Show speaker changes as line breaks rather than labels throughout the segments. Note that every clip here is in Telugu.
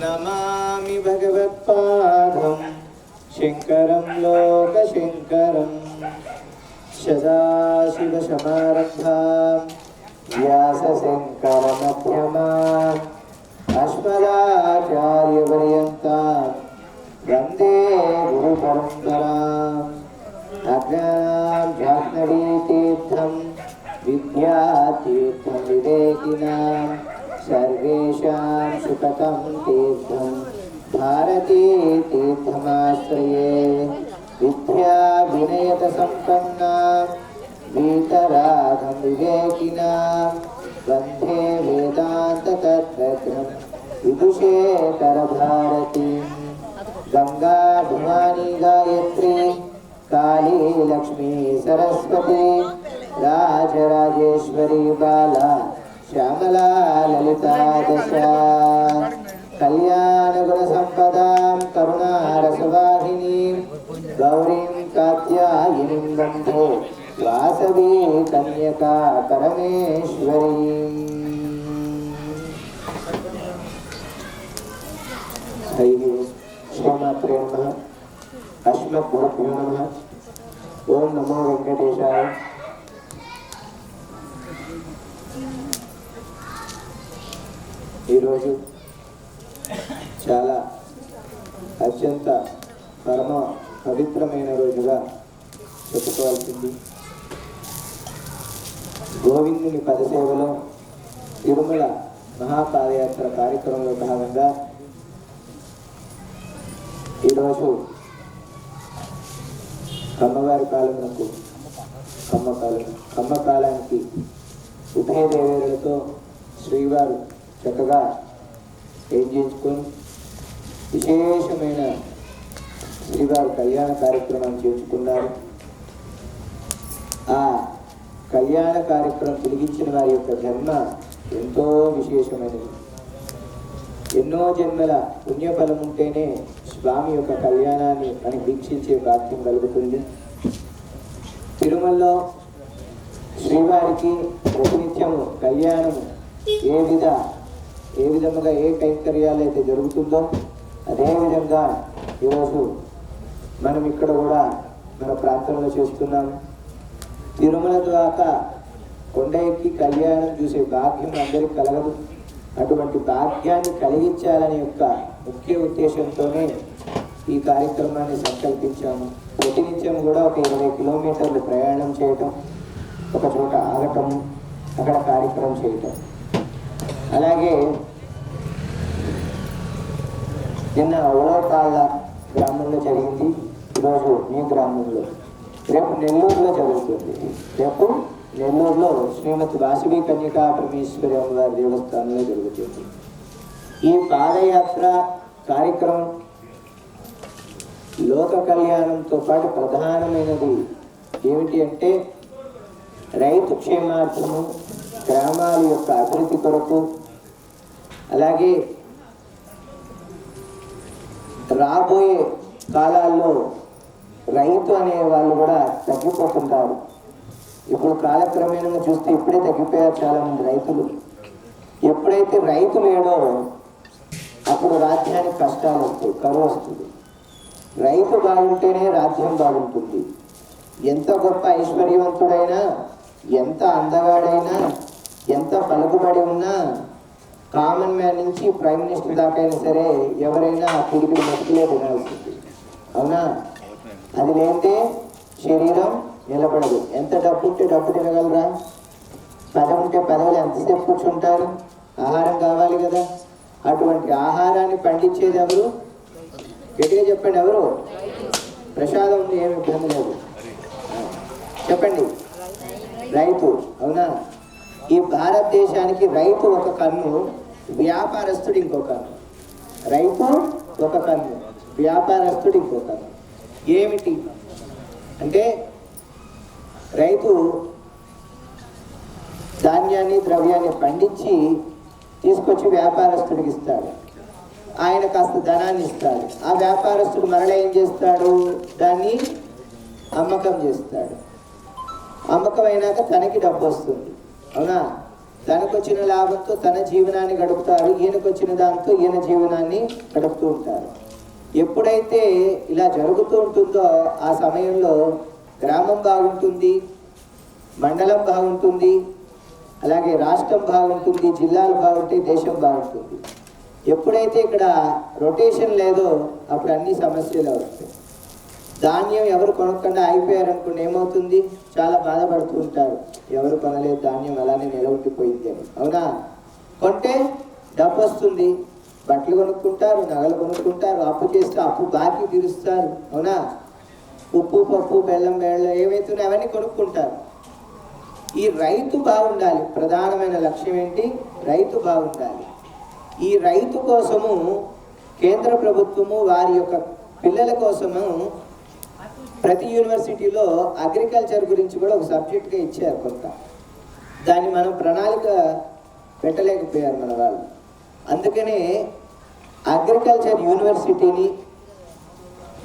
नमामि भगवत्पादं शङ्करं लोकशङ्करं सदाशिवसमारब्धां व्यासशङ्करमध्यमाम् अस्मदाचार्यपर्यन्तां वंदे गुरुपरम्पराम् अज्ञानां जाह्नवीतीर्थं विद्यातीर्थं विवेकिनाम् सर्वेषां सुखतं तीर्थं भारते तीर्थमाश्रये विद्या विनयतसम्पन्नां वीतरागं विवेकिनां वंदे वेदान्ततत्त्वं विदुषेतरभारतीं गङ्गाभिमानी गायत्री, काली लक्ष्मी सरस्वती, राजराजेश्वरी बाला। శ్యామలా లలితా దశ సంపదాం కరుణారసవాహిని గౌరీం కాత్యాయనిం వందే వాసవీ కన్యకా పరమేశ్వరీం హరి ఓం శ్రీమాత్రే నమ అశ్మద్గురుభ్యో నమ ఓం నమో వెంకటేశాయ ఈరోజు చాలా అత్యంత పరమ పవిత్రమైన రోజుగా చెప్పుకోవాల్సింది. గోవిందుని పదసేవలో తిరుమల మహాపాదయాత్ర కార్యక్రమంలో భాగంగా ఈరోజు కమ్మవారి కాలమునకు కమ్మకాలం కమ్మకాలానికి ఉభయ దేవేరులతో శ్రీవారు చక్కగా ఏం చేసుకొని విశేషమైన శ్రీవారు కళ్యాణ కార్యక్రమం చేసుకున్నారు. ఆ కళ్యాణ కార్యక్రమం తిరిగించిన వారి యొక్క జన్మ ఎంతో విశేషమైనది. ఎన్నో జన్మల పుణ్యఫలం ఉంటేనే స్వామి యొక్క కళ్యాణాన్ని మనకి వీక్షించే భాగ్యం కలుగుతుంది. తిరుమలలో శ్రీవారికి ప్రతినిత్యము కళ్యాణము ఏ విధ ఏ విధముగా ఏ కైంకర్యాలు అయితే జరుగుతుందో అదేవిధంగా ఈరోజు మనం ఇక్కడ కూడా మన ప్రాంతంలో చేస్తున్నాము. తిరుమల ద్వారా కొండ ఎక్కి కళ్యాణం చూసే భాగ్యం అందరికీ కలగదు. అటువంటి భాగ్యాన్ని కలిగించాలనే యొక్క ముఖ్య ఉద్దేశంతోనే ఈ కార్యక్రమాన్ని సంకల్పించాము. ప్రతినిత్యం కూడా ఒక ఇరవై కిలోమీటర్లు ప్రయాణం చేయటం ఒక చోట ఆగటం అక్కడ కార్యక్రమం చేయటం. అలాగే నిన్న ఉలవపాళ్ళ గ్రామంలో జరిగింది. ఈరోజు మీ గ్రామంలో రేపు నెల్లూరులో జరుగుతుంది. రేపు నెల్లూరులో శ్రీమతి వాసవి కన్యకా పరమేశ్వరి అమ్మవారి దేవస్థానంలో జరుగుతుంది. ఈ పాదయాత్ర కార్యక్రమం లోక కళ్యాణంతో పాటు ప్రధానమైనది ఏమిటి అంటే రైతు క్షేమార్థము గ్రామాల యొక్క అభివృద్ధి కొరకు అలాగే రాబోయే కాలాల్లో రైతు అనే వాళ్ళు కూడా తగ్గిపోతుంటారు. ఇప్పుడు కాలక్రమేణంగా చూస్తే ఇప్పుడే తగ్గిపోయారు చాలామంది రైతులు. ఎప్పుడైతే రైతు లేడో అప్పుడు రాజ్యానికి కష్టాలు వస్తాయి కరువు వస్తుంది. రైతు బాగుంటేనే రాజ్యం బాగుంటుంది. ఎంత గొప్ప ఐశ్వర్యవంతుడైనా ఎంత అందగాడైనా ఎంత పలుకుబడి ఉన్నా కామన్ మ్యాన్ నుంచి ప్రైమ్ మినిస్టర్ దాకా అయినా సరే ఎవరైనా పిడికిడి మట్టిలో తినాల్సింది. అవునా? అది లేంటే శరీరం నిలబడదు. ఎంత డబ్బు ఉంటే డబ్బు తినగలరా? పదవి ఉంటే పదవులు ఎంతసేపు కూర్చుంటారు? ఆహారం కావాలి కదా. అటువంటి ఆహారాన్ని పండించేది ఎవరు? గట్టిగా చెప్పండి ఎవరు? ప్రసాదం ఉంది ఏమి ఇబ్బంది లేదు. చెప్పండి. రైతు. అవునా? ఈ భారతదేశానికి రైతు ఒక కన్ను వ్యాపారస్తుడు ఇంకో కన్ను. రైతు ఒక కన్ను వ్యాపారస్తుడు ఇంకో కన్ను. ఏమిటి? అంటే రైతు ధాన్యాన్ని ద్రవ్యాన్ని పండించి తీసుకొచ్చి వ్యాపారస్తుడికి ఇస్తాడు. ఆయన కాస్త ధనాన్ని ఇస్తాడు. ఆ వ్యాపారస్తుడు మరలా ఏం చేస్తాడు? దాన్ని అమ్మకం చేస్తాడు. అమ్మకం అయినాక తనకి డబ్బు వస్తుంది. అవునా? తనకు వచ్చిన లాభంతో తన జీవనాన్ని గడుపుతారు. ఈయనకు వచ్చిన దాంతో ఈయన జీవనాన్ని గడుపుతూ ఉంటారు. ఎప్పుడైతే ఇలా జరుగుతూ ఉంటుందో ఆ సమయంలో గ్రామం బాగుంటుంది మండలం బాగుంటుంది అలాగే రాష్ట్రం బాగుంటుంది జిల్లాలు బాగుంటాయి దేశం బాగుంటుంది. ఎప్పుడైతే ఇక్కడ రొటేషన్ లేదో అప్పుడు అన్ని సమస్యలు వస్తాయి ధాన్యం ఎవరు కొనకుండా ఆగిపోయారు ఏమవుతుంది? చాలా బాధపడుతూ ఉంటారు. ఎవరు కొనలేదు ధాన్యం అలానే నిలబడిపోయింది అని అవునా? కొంటే డబ్బు వస్తుంది. బట్టలు కొనుక్కుంటారు నగలు కొనుక్కుంటారు అప్పు చేస్తే అప్పు బాకీ తీరుస్తారు. అవునా? ఉప్పు పప్పు బెల్లం బెల్లం ఏమవుతున్నాయి అవన్నీ కొనుక్కుంటారు. ఈ రైతు బాగుండాలి. ప్రధానమైన లక్ష్యం ఏంటి? రైతు బాగుండాలి. ఈ రైతు కోసము కేంద్ర ప్రభుత్వము వారి యొక్క పిల్లల కోసము ప్రతి యూనివర్సిటీలో అగ్రికల్చర్ గురించి కూడా ఒక సబ్జెక్ట్గా ఇచ్చారు కొంత. దాన్ని మనం ప్రణాళిక పెట్టలేకపోయారు మన వాళ్ళు. అందుకనే అగ్రికల్చర్ యూనివర్సిటీని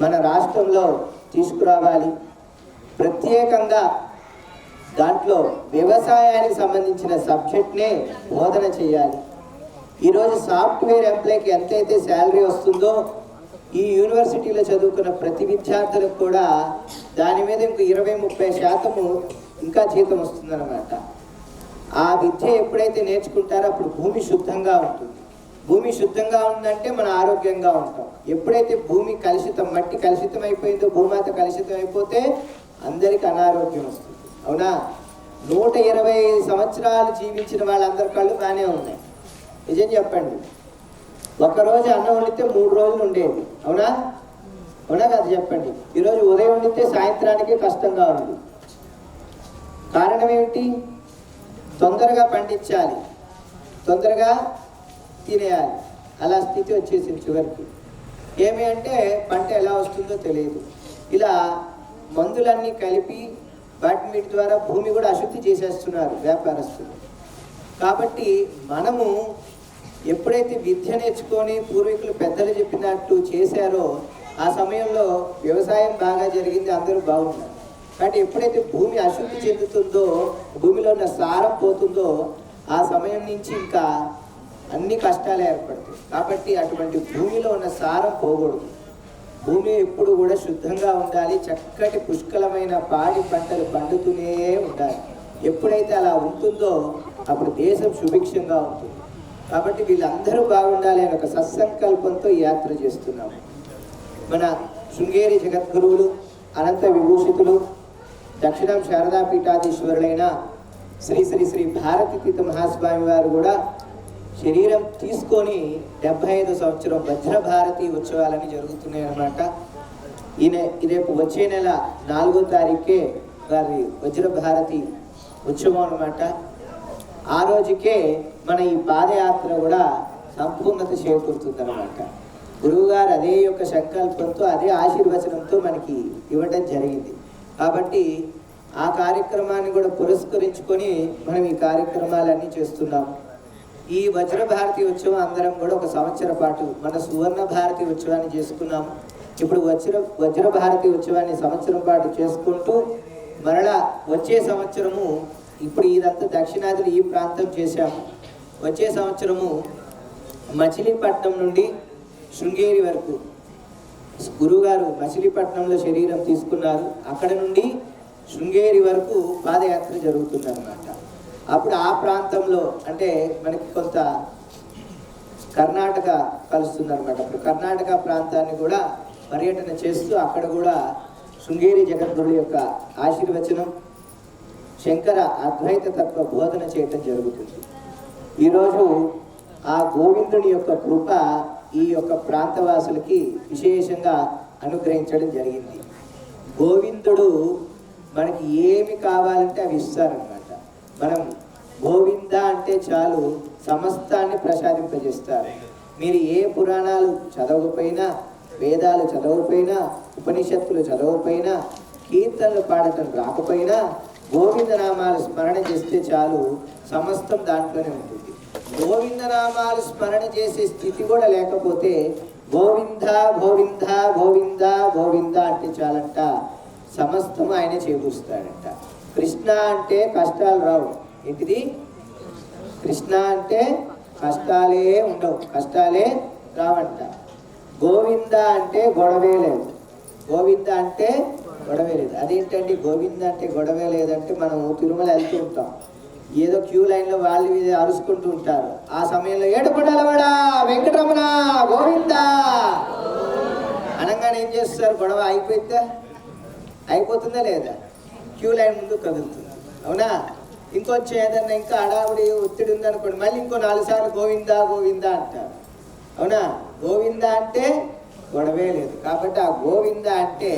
మన రాష్ట్రంలో తీసుకురావాలి. ప్రత్యేకంగా దాంట్లో వ్యవసాయానికి సంబంధించిన సబ్జెక్ట్నే బోధన చేయాలి. ఈరోజు సాఫ్ట్వేర్ ఎంప్లాయ్కి ఎంతైతే శాలరీ వస్తుందో ఈ యూనివర్సిటీలో చదువుకున్న ప్రతి విద్యార్థులకు కూడా దాని మీద ఇంకో ఇరవై ముప్పై శాతము ఇంకా జీతం వస్తుందన్నమాట. ఆ విద్య ఎప్పుడైతే నేర్చుకుంటారో అప్పుడు భూమి శుద్ధంగా ఉంటుంది. భూమి శుద్ధంగా ఉందంటే మనం ఆరోగ్యంగా ఉంటాం. ఎప్పుడైతే భూమి కలుషితం మట్టి కలుషితం అయిపోయిందో భూమాత కలుషితం అయిపోతే అందరికి అనారోగ్యం వస్తుంది. అవునా? నూట ఇరవై సంవత్సరాలు జీవించిన వాళ్ళందరి కళ్ళు బాగానే ఉన్నాయి. నిజం చెప్పండి. ఒకరోజు అన్నం వండితే మూడు రోజులు ఉండేది. అవునా? అవునా కదా చెప్పండి. ఈరోజు ఉదయం వండితే సాయంత్రానికి కష్టంగా ఉంది. కారణం ఏమిటి? తొందరగా పండించాలి. తొందరగా తినేయాలి. అలా స్థితి వచ్చేసింది చివరికి. ఏమి అంటే పంట ఎలా వస్తుందో తెలియదు. ఇలా మందులన్నీ కలిపి వాటి వీటి ద్వారా భూమి కూడా అశుద్ధి చేసేస్తున్నారు వ్యాపారస్తులు. కాబట్టి మనము ఎప్పుడైతే విద్య నేర్చుకొని పూర్వీకులు పెద్దలు చెప్పినట్టు చేశారో ఆ సమయంలో వ్యవసాయం బాగా జరిగింది అందరూ బాగున్నారు. కానీ ఎప్పుడైతే భూమి అశుద్ధి చెందుతుందో భూమిలో ఉన్న సారం పోతుందో ఆ సమయం నుంచి ఇంకా అన్ని కష్టాలు ఏర్పడతాయి. కాబట్టి అటువంటి భూమిలో ఉన్న సారం పోకూడదు. భూమి ఎప్పుడు కూడా శుద్ధంగా ఉండాలి చక్కటి పుష్కలమైన పాడి పంటలు పండుతూనే ఉండాలి. ఎప్పుడైతే అలా ఉంటుందో అప్పుడు దేశం సుభిక్షంగా ఉంటుంది. కాబట్టి వీళ్ళందరూ బాగుండాలి అనే ఒక సత్సంకల్పంతో యాత్ర చేస్తున్నాము మన శృంగేరి జగద్గురువులు అనంత విభూషితులు దక్షిణం శారదాపీఠాధీశ్వరులైన శ్రీ శ్రీ శ్రీ భారతి తీర్థ మహాస్వామి వారు కూడా శరీరం తీసుకొని డెబ్బై ఐదు సంవత్సరం వజ్రభారతి ఉత్సవాలని జరుగుతున్నాయి అన్నమాట. ఈయన రేపు వచ్చే నెల నాలుగో తారీఖే వారి వజ్రభారతి ఉత్సవం అన్నమాట. ఆ రోజుకే మన ఈ పాదయాత్ర కూడా సంపూర్ణత చేకూరుతుంది అనమాట గురువుగారు అదే యొక్క సంకల్పంతో అదే ఆశీర్వచనంతో మనకి ఇవ్వడం జరిగింది. కాబట్టి ఆ కార్యక్రమాన్ని కూడా పురస్కరించుకొని మనం ఈ కార్యక్రమాలన్నీ చేస్తున్నాం. ఈ వజ్ర భారతి ఉత్సవం అందరం కూడా ఒక సంవత్సర పాటు మన సువర్ణ భారతి ఉత్సవాన్ని చేసుకున్నాం ఇప్పుడు వజ్ర వజ్ర భారతి ఉత్సవాన్ని సంవత్సరం పాటు చేసుకుంటూ మరలా వచ్చే సంవత్సరము ఇప్పుడు ఇదంతా దక్షిణాదిలో ఈ ప్రాంతం చేశాము. వచ్చే సంవత్సరము మచిలీపట్నం నుండి శృంగేరి వరకు. గురువుగారు మచిలీపట్నంలో శరీరం తీసుకున్నారు. అక్కడ నుండి శృంగేరి వరకు పాదయాత్ర జరుగుతుందన్నమాట. అప్పుడు ఆ ప్రాంతంలో అంటే మనకి కొంత కర్ణాటక కలుస్తుందన్నమాట. అప్పుడు కర్ణాటక ప్రాంతాన్ని కూడా పర్యటన చేస్తూ అక్కడ కూడా శృంగేరి జగద్గురు యొక్క ఆశీర్వచనం శంకర అద్వైత తత్వ బోధన చేయటం జరుగుతుంది. ఈరోజు ఆ గోవిందుని యొక్క కృప ఈ యొక్క ప్రాంతవాసులకి విశేషంగా అనుగ్రహించడం జరిగింది. గోవిందుడు మనకి ఏమి కావాలంటే అవి ఇస్తారనమాట మనం గోవింద అంటే చాలు సమస్తాన్ని ప్రసాదింపజేస్తారు. మీరు ఏ పురాణాలు చదవకపోయినా వేదాలు చదవకపోయినా ఉపనిషత్తులు చదవకపోయినా కీర్తనలు పాడటం రాకపోయినా గోవిందనామాలు స్మరణ చేస్తే చాలు సమస్తం దాంట్లోనే ఉంటుంది. గోవిందనామాలు స్మరణ చేసే స్థితి కూడా లేకపోతే గోవింద గోవింద గోవింద గోవింద అంటే చాలంట. సమస్తం ఆయన చేకూరుస్తాడంట. కృష్ణ అంటే కష్టాలు రావు. ఏంటిది? కృష్ణ అంటే కష్టాలే ఉండవు. కష్టాలే రావంట. గోవింద అంటే గొడవే లేదు. గోవింద అంటే గొడవే లేదు. అదేంటండి గోవింద అంటే గొడవే లేదంటే మనం తిరుమల వెళ్తూ ఉంటాం. ఏదో క్యూ లైన్లో వాళ్ళు వీళ్ళు అరుచుకుంటూ ఉంటారు. ఆ సమయంలో ఏడుపడాలవాడా వెంకటరమణ గోవింద! అనగానే ఏం చేస్తారు? గొడవ అయిపోయిందా? అయిపోతుందా లేదా? క్యూ లైన్ ముందు కదులుతుంది. అవునా? ఇంకొంచెం ఏదన్నా ఇంకా అడావుడి ఒత్తిడి ఉందనుకోండి మళ్ళీ ఇంకో నాలుగు సార్లు గోవిందా గోవిందా అంటారు. అవునా? గోవింద అంటే గొడవే లేదు. కాబట్టి ఆ గోవింద అంటే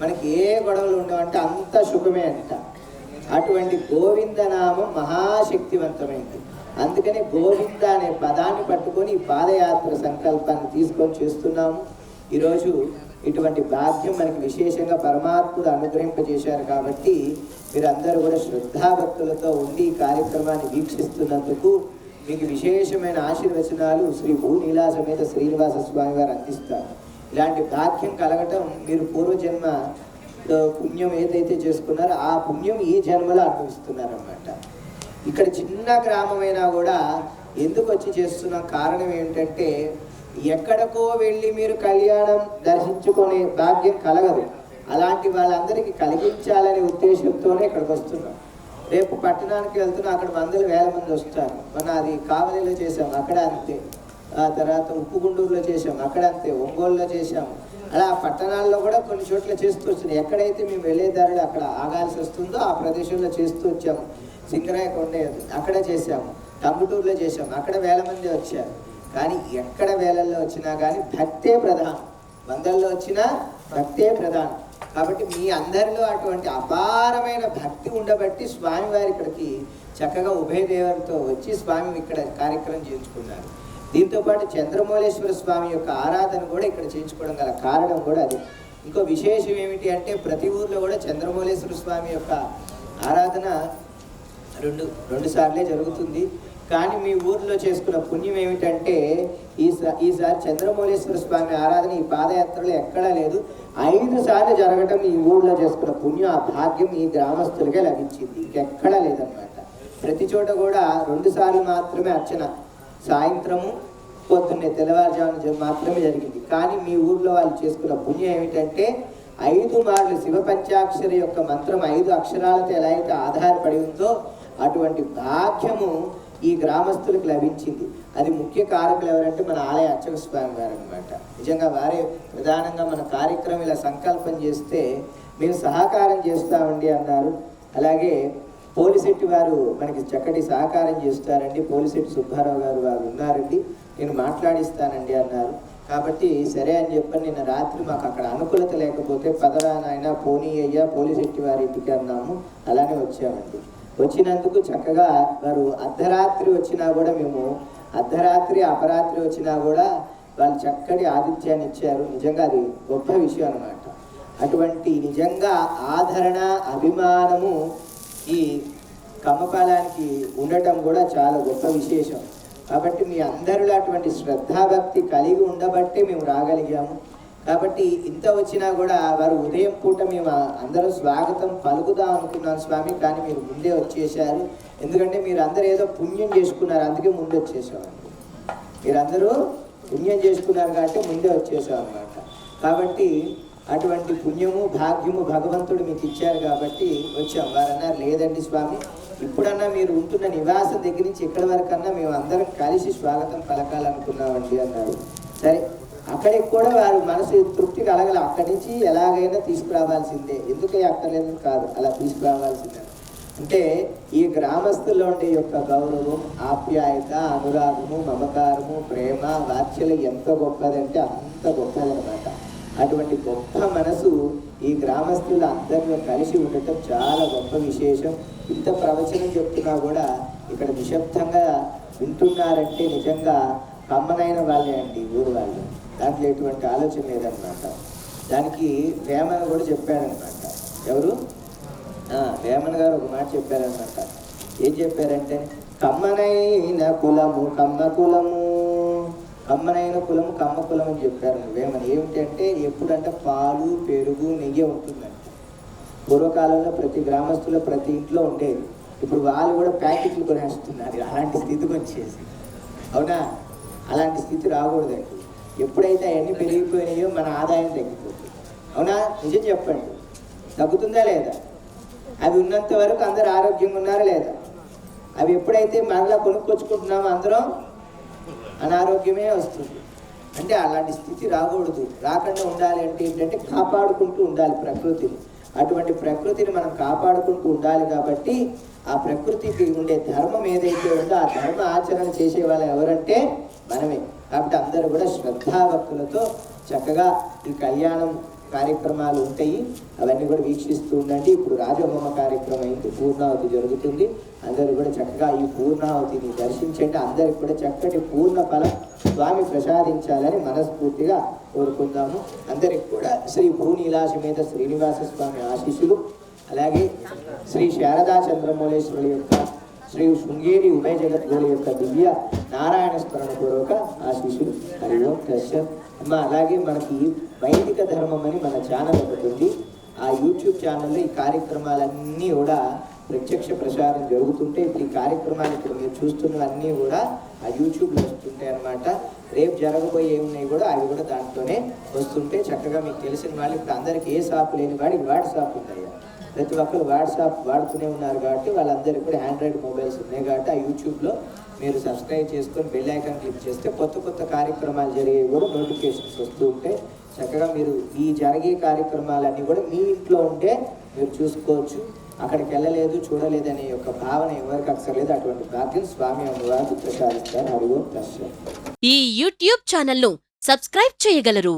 మనకి ఏ గొడవలు ఉండవంటే అంత సుఖమే అంట. అటువంటి గోవింద నామం మహాశక్తివంతమైంది. అందుకని గోవింద అనే పదాన్ని పట్టుకొని ఈ పాదయాత్ర సంకల్పాన్ని తీసుకొని చేస్తున్నాము. ఈరోజు ఇటువంటి భాగ్యం మనకి విశేషంగా పరమాత్ముడు అనుగ్రహింపజేశారు కాబట్టి మీరందరూ కూడా శ్రద్ధాభక్తులతో ఉండి ఈ కార్యక్రమాన్ని వీక్షిస్తున్నందుకు మీకు విశేషమైన ఆశీర్వచనాలు శ్రీ భూనీలా సమేత శ్రీనివాస స్వామి వారు అందిస్తారు. ఇలాంటి భాగ్యం కలగటం మీరు పూర్వజన్మ పుణ్యం ఏదైతే చేసుకున్నారో ఆ పుణ్యం ఈ జన్మలో అనుభవిస్తున్నారన్నమాట. ఇక్కడ చిన్న గ్రామమైనా కూడా ఎందుకు వచ్చి చేస్తున్న కారణం ఏంటంటే ఎక్కడికో వెళ్ళి మీరు కళ్యాణం దర్శించుకునే భాగ్యం కలగదు. అలాంటి వాళ్ళందరికీ కలిగించాలనే ఉద్దేశంతోనే ఇక్కడికి వస్తున్నాం. రేపు పట్టణానికి వెళ్తున్నా అక్కడ వందల వేల మంది వస్తారు. మన అది కావలిలో చేసాం అక్కడ అంతే. ఆ తర్వాత ఉప్పుగుండూరులో చేసాం అక్కడ అంతే ఒంగోలులో చేసాం అలా పట్టణాల్లో కూడా కొన్ని చోట్ల చేస్తూ వచ్చినాయి. ఎక్కడైతే మేము వెళ్ళేదారులు అక్కడ ఆగాల్సి వస్తుందో ఆ ప్రదేశంలో చేస్తూ వచ్చాము. సింగరాయ కొండ అక్కడ చేసాము టంగుటూరులో చేసాము అక్కడ వేల మంది వచ్చారు. కానీ ఎక్కడ వేలల్లో వచ్చినా కానీ భక్తే ప్రధానం. వందల్లో వచ్చినా భక్తే ప్రధానం. కాబట్టి మీ అందరిలో అటువంటి అపారమైన భక్తి ఉండబట్టి స్వామివారి ఇక్కడికి చక్కగా ఉభయ దేవరితో వచ్చి స్వామి ఇక్కడ కార్యక్రమం చేయించుకున్నారు. దీంతో పాటు చంద్రమౌళేశ్వర స్వామి యొక్క ఆరాధన కూడా ఇక్కడ చేయించుకోవడం గల కారణం కూడా అది. ఇంకో విశేషం ఏమిటి అంటే ప్రతి ఊర్లో కూడా చంద్రమౌళేశ్వర స్వామి యొక్క ఆరాధన రెండు రెండు సార్లే జరుగుతుంది. కానీ మీ ఊర్లో చేసుకున్న పుణ్యం ఏమిటంటే ఈసారి ఈసారి చంద్రమౌళేశ్వర స్వామి ఆరాధన ఈ పాదయాత్రలో ఎక్కడా లేదు. ఐదు సార్లు జరగటం ఈ ఊర్లో చేసుకున్న పుణ్యం ఆ భాగ్యం ఈ గ్రామస్తులకే లభించింది. ఇంకెక్కడా లేదన్నమాట. ప్రతి చోట కూడా రెండు సార్లు మాత్రమే అర్చన సాయంత్రము పొద్దున్నే తెల్లవారుజామున మాత్రమే జరిగింది. కానీ మీ ఊర్లో వాళ్ళు చేసుకున్న పుణ్యం ఏమిటంటే ఐదు మార్లు శివ పంచాక్షరి యొక్క మంత్రం ఐదు అక్షరాలతో ఎలా అయితే ఆధారపడి ఉందో అటువంటి భాగ్యము ఈ గ్రామస్తులకు లభించింది. అది ముఖ్య కారకులు ఎవరంటే మన ఆలయ అర్చక స్వామి వారు అనమాట నిజంగా వారే ప్రధానంగా మన కార్యక్రమం ఇలా సంకల్పం చేస్తే మేము సహకారం చేస్తామండి అన్నారు. అలాగే పోలిశెట్టి వారు మనకి చక్కటి సహకారం చేస్తారండి. పోలిశెట్టి సుబ్బారావు గారు వారు ఉన్నారండి. నేను మాట్లాడిస్తానండి అన్నారు. కాబట్టి సరే అని చెప్పని నిన్న రాత్రి మాకు అక్కడ అనుకూలత లేకపోతే పదరా నాయన పోనీ అయ్యా పోలిశెట్టి వారి ఇంటికి అన్నాము. అలానే వచ్చామండి. వచ్చినందుకు చక్కగా వారు అర్ధరాత్రి వచ్చినా కూడా మేము అర్ధరాత్రి అపరాత్రి వచ్చినా కూడా వాళ్ళు చక్కటి ఆతిథ్యాన్ని ఇచ్చారు. నిజంగా అది గొప్ప విషయం అన్నమాట. అటువంటి నిజంగా ఆదరణ అభిమానము ఈ కమ్మకాలానికి ఉండటం కూడా చాలా గొప్ప విశేషం. కాబట్టి మీ అందరిలో అటువంటి శ్రద్ధాభక్తి కలిగి ఉండబట్టే మేము రాగలిగాము. కాబట్టి ఇంత వచ్చినా కూడా వారు ఉదయం పూట మేము అందరూ స్వాగతం పలుకుదాం అనుకున్నాను స్వామి కానీ మీరు ముందే వచ్చేసారు ఎందుకంటే మీరు అందరూ ఏదో పుణ్యం చేసుకున్నారు అందుకే ముందే వచ్చేసామండి మీరందరూ పుణ్యం చేసుకున్నారు కాబట్టి ముందే వచ్చేసాం అనమాట కాబట్టి అటువంటి పుణ్యము భాగ్యము భగవంతుడు మీకు ఇచ్చారు కాబట్టి వచ్చాం వారన్నారు లేదండి స్వామి ఇప్పుడన్నా మీరు ఉంటున్న నివాసం దగ్గర నుంచి ఎక్కడి వరకన్నా మేము అందరం కలిసి స్వాగతం పలకాలనుకున్నామండి అన్నారు. సరే అక్కడికి కూడా వారు మనసు తృప్తి కలగల. అక్కడి నుంచి ఎలాగైనా తీసుకురావాల్సిందే. ఎందుకే అక్కర్లేదు? కాదు అలా తీసుకురావాల్సిందే. అంటే ఈ గ్రామస్తుల్లో ఉండే యొక్క గౌరవం ఆప్యాయత అనురాగము మమకారము ప్రేమ వాత్సల్యం ఎంత గొప్పదంటే అంత గొప్పదనమాట అటువంటి గొప్ప మనసు ఈ గ్రామస్తులు అందరిలో కలిసి ఉండటం చాలా గొప్ప విశేషం. ఇంత ప్రవచనం చెప్తున్నా కూడా ఇక్కడ నిశ్శబ్దంగా వింటున్నారంటే నిజంగా కమ్మనైన వాళ్ళే అండి ఊరు వాళ్ళు. దాంట్లో ఎటువంటి ఆలోచన లేదనమాట. దానికి వేమన కూడా చెప్పాడనమాట ఎవరు? వేమన గారు ఒక మాట చెప్పారనమాట. ఏం చెప్పారంటే కమ్మనైన కులము కమ్మ కులము కమ్మనైన కులము కమ్మ కులం అని చెప్పారు. నువ్వేమని? ఏమిటి అంటే ఎప్పుడంటే పాలు పెరుగు నెయ్యి ఉంటుందంట. పూర్వకాలంలో ప్రతి గ్రామస్తుల ప్రతి ఇంట్లో ఉండేది. ఇప్పుడు వాళ్ళు కూడా ప్యాకెట్లు కొనేస్తున్నారు. అలాంటి స్థితికి వచ్చేసి. అవునా? అలాంటి స్థితి రాకూడదండి. ఎప్పుడైతే అవన్నీ పెరిగిపోయినాయో మన ఆదాయం తగ్గిపోతుంది. అవునా? నిజం చెప్పండి. తగ్గుతుందా లేదా? అవి ఉన్నంత వరకు అందరు ఆరోగ్యంగా ఉన్నారా లేదా? అవి ఎప్పుడైతే మరలా కొనుక్కొచ్చుకుంటున్నామో అందరం అనారోగ్యమే వస్తుంది. అంటే అలాంటి స్థితి రాకూడదు. రాకుండా ఉండాలి అంటే ఏంటంటే కాపాడుకుంటూ ఉండాలి ప్రకృతిని. అటువంటి ప్రకృతిని మనం కాపాడుకుంటూ ఉండాలి కాబట్టి ఆ ప్రకృతికి ఉండే ధర్మం ఏదైతే ఉందో ఆ ధర్మ ఆచరణ చేసే వాళ్ళు ఎవరంటే మనమే. కాబట్టి అందరూ కూడా శ్రద్ధాభక్తులతో చక్కగా ఈ కళ్యాణం కార్యక్రమాలు ఉంటాయి. అవన్నీ కూడా వీక్షిస్తూ ఉండండి. ఇప్పుడు రాజహోమ కార్యక్రమం అయింది. పూర్ణావతి జరుగుతుంది. అందరూ కూడా చక్కగా ఈ పూర్ణావతిని దర్శించండి. అందరికి కూడా చక్కటి పూర్ణ ఫలం స్వామి ప్రసాదించాలని మనస్ఫూర్తిగా కోరుకుందాము. అందరికి కూడా శ్రీ భూనీలాసమేత శ్రీనివాస స్వామి ఆశీస్సులు. అలాగే శ్రీ శారదా చంద్రమౌళేశ్వరుల యొక్క శ్రీ శృంగేరి ఉభయ జగద్గుల యొక్క దివ్య నారాయణ స్మరణ పూర్వక ఆశీస్సులు. హరి ఓం మా అలాగే మనకి వైదిక ధర్మం అని మన ఛానల్ ఒకటి ఉంది. ఆ యూట్యూబ్ ఛానల్లో ఈ కార్యక్రమాలన్నీ కూడా ప్రత్యక్ష ప్రసారం జరుగుతుంటే ఇప్పుడు ఈ కార్యక్రమాలు ఇప్పుడు మీరు చూస్తున్నవన్నీ కూడా ఆ యూట్యూబ్లో వస్తుంటాయి అన్నమాట. రేపు జరగబోయే ఉన్నాయి కూడా అవి కూడా దాంట్లోనే వస్తుంటే చక్కగా మీకు తెలిసిన వాళ్ళు ఇప్పుడు అందరికీ ఏ షాప్ లేని వాడికి వాట్సాప్ ఉంటాయి ప్రతి ఒక్కరు వాట్సాప్ వాడుతూనే ఉన్నారు కాబట్టి వాళ్ళందరికీ కూడా ఆండ్రాయిడ్ మొబైల్స్ ఉన్నాయి కాబట్టి ఆ యూట్యూబ్లో మీరు సబ్స్క్రైబ్ చేసుకొని బెల్ ఐకాన్ క్లిక్ చేస్తే కొత్త కొత్త కార్యక్రమాలు జరిగేవి కూడా నోటిఫికేషన్స్ వస్తూ ఉంటాయి చక్కగా మీరు ఈ జరిగే కార్యక్రమాలన్నీ కూడా మీ ఇంట్లో ఉంటే మీరు చూసుకోవచ్చు. అక్కడికి వెళ్ళలేదు చూడలేదు అనే యొక్క భావన ఎవరికి అక్కర్లేదు. అటువంటి భాగ్యం స్వామి అమ్మవారు ప్రసాదిస్తారు. హరి ఓం
ఈ యూట్యూబ్ ఛానల్ను సబ్స్క్రైబ్ చేయగలరు.